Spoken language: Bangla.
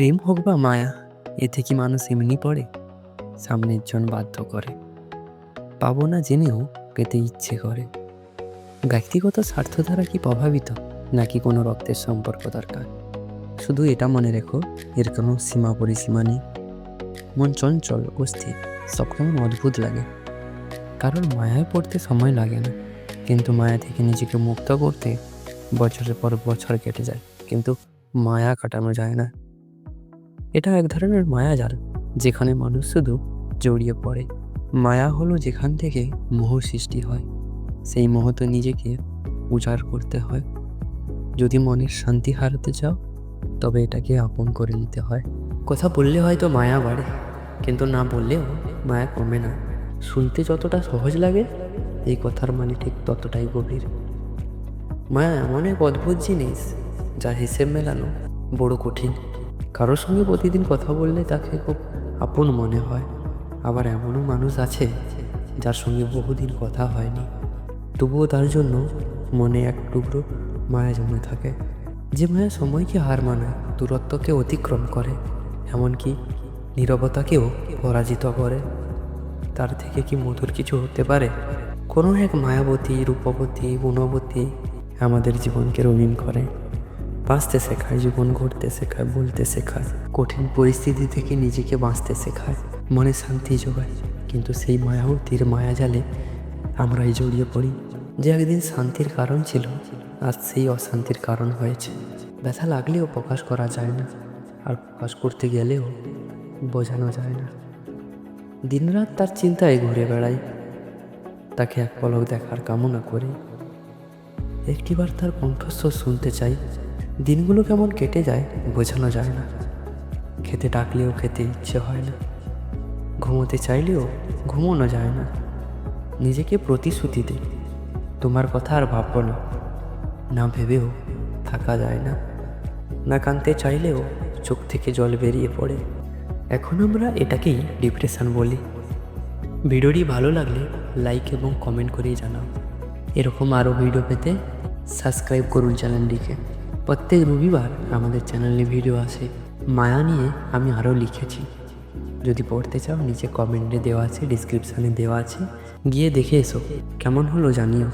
প্রেম হোক বা মায়া এতে কি মানুষ এমনি পড়ে, সামনের জন বাধ্য করে। পাবো না জেনেও পেতে ইচ্ছে করে। ব্যক্তিগত স্বার্থ দ্বারা কি প্রভাবিত, নাকি কোনো রক্তের সম্পর্ক দরকার? শুধু এটা মনে রেখো, এর কোনো সীমা পরিসীমা নেই। মন চঞ্চল অস্থির সব কেমন অদ্ভুত লাগে। কারণ মায়ায় পড়তে সময় লাগে না, কিন্তু মায়া থেকে নিজেকে মুক্ত করতে বছরের পর বছর কেটে যায়, কিন্তু মায়া কাটানো যায় না। এটা এক ধরনের মায়াজাল যেখানে মানুষ শুধু জড়িয়ে পড়ে। মায়া হলো যেখান থেকে মোহ সৃষ্টি হয়, সেই মোহতে নিজেকে উজাড় করতে হয়। যদি মনের শান্তি হারাতে চাও, তবে এটাকে আপন করে নিতে হয়। কথা বললে হয়তো মায়া বাড়ে, কিন্তু না বললেও মায়া কমে না। শুনতে যতটা সহজ লাগে, এই কথার মানে ঠিক ততটাই গভীর। মায়া এমন এক অদ্ভুত জিনিস, যা হিসেব মেলানো বড় কঠিন। কারোর সঙ্গে প্রতিদিন কথা বললে তাকে খুব আপন মনে হয়। আবার এমনও মানুষ আছে যার সঙ্গে বহুদিন কথা হয়নি। তবুও তার জন্য মনে এক টুকরো মায়া জমে থাকে। যে মায়া সময়কে হার মানায়, দূরত্বকে অতিক্রম করে, এমনকি নীরবতাকেও পরাজিত করে। তার থেকে কি মধুর কিছু হতে পারে? কোনো এক মায়াবতী, রূপবতী, গুণবতী আমাদের জীবনকে রঙিন করে। বাঁচতে শেখায়, জীবন ঘুরতে শেখায়, বলতে শেখায়, কঠিন পরিস্থিতি থেকে নিজেকে বাঁচতে শেখায়, মনে শান্তি যোগায়। কিন্তু সেই মায়াবতীর মায়াজালে আমরাই জড়িয়ে পড়ি। যে একদিন শান্তির কারণ ছিল, আজ সেই অশান্তির কারণ হয়েছে। ব্যথা লাগলেও প্রকাশ করা যায় না, আর প্রকাশ করতে গেলেও বোঝানো যায় না। দিনরাত তার চিন্তায় ঘুরে বেড়াই, তাকে এক পলক দেখার কামনা করি। একটিবার তার কণ্ঠস্বর শুনতে চাই দিনগুলো কেমন কেটে যায় বোঝানো যায় না। খেতে ডাকলেও খেতে ইচ্ছে হয় না। ঘুমোতে চাইলেও ঘুমোনো যায় না। নিজেকে প্রতিশ্রুতি দিই। তোমার কথা আর ভাববো না। না ভেবেও থাকা যায় না। না কানতে চাইলেও চোখ থেকে জল বেরিয়ে পড়ে। এখন আমরা এটাকেই ডিপ্রেশন বলি। ভিডিওটি ভালো লাগলে লাইক এবং কমেন্ট করে জানাও। এরকম আরও ভিডিও পেতে সাবস্ক্রাইব করুন চ্যানেলটিকে। প্রত্যেক রবিবার আমাদের চ্যানেলে ভিডিও আসে। মায়া নিয়ে আমি আরও লিখেছি। যদি পড়তে চাও, নিচে কমেন্টে দেওয়া আছে ডিসক্রিপশানে দেওয়া আছে। গিয়ে দেখে এসো। কেমন হলো জানিও।